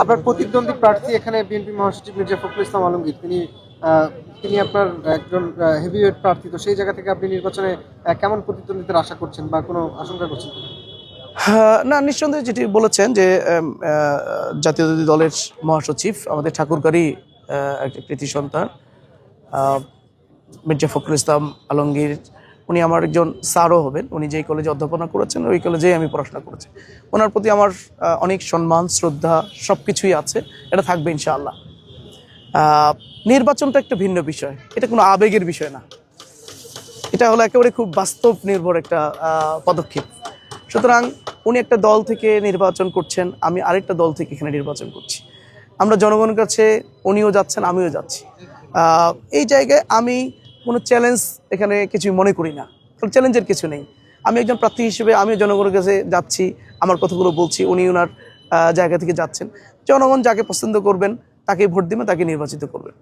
আপনার প্রতিদ্বন্দ্বী প্রার্থী এখানে বিএনপি মহাসচিব মির্জা ফখরুল ইসলাম আলমগীর। তিনি তিনি আপনার একজন হেভিওয়েট প্রার্থী। তো সেই জায়গা থেকে আপনি নির্বাচনে কেমন প্রতিদ্বন্দ্বিতার আশা করছেন বা কোনো আশঙ্কা করছেন? হ্যাঁ, না নিঃসন্দেহে যেটি বলেছেন যে জাতীয় দলের মহাসচিব আমাদের ঠাকুরকারী একটা কৃতি সন্তান। মির্জা ফখরুল ইসলাম আলমগীর উনি আমার একজন স্যারও হবেন। উনি যেই কলেজে অধ্যাপনা করেছেন, ওই কলেজেই আমি পড়াশোনা করেছি। ওনার প্রতি আমার অনেক সম্মান, শ্রদ্ধা সব কিছুই আছে। এটা থাকবে ইনশাআল্লাহ। নির্বাচনটা একটা ভিন্ন বিষয়। এটা কোনো আবেগের বিষয় না। এটা হলো একেবারে খুব বাস্তব নির্ভর একটা পদক্ষেপ। সুতরাং উনি একটা দল থেকে নির্বাচন করছেন, আমি আরেকটা দল থেকে এখানে নির্বাচন করছি। আমরা জনগণের কাছে উনিও যাচ্ছেন, আমিও যাচ্ছি। এই জায়গায় আমি কোনো চ্যালেঞ্জ এখানে কিছু মনে করি না। কারণ চ্যালেঞ্জের কিছু নেই। আমি একজন প্রার্থী হিসেবে আমিও জনগণের কাছে যাচ্ছি, আমার কথাগুলো বলছি, উনি ওনার জায়গা থেকে যাচ্ছেন। জনগণ যাকে পছন্দ করবেন তাকে ভোট দেবে তাকে নির্বাচিত করবেন।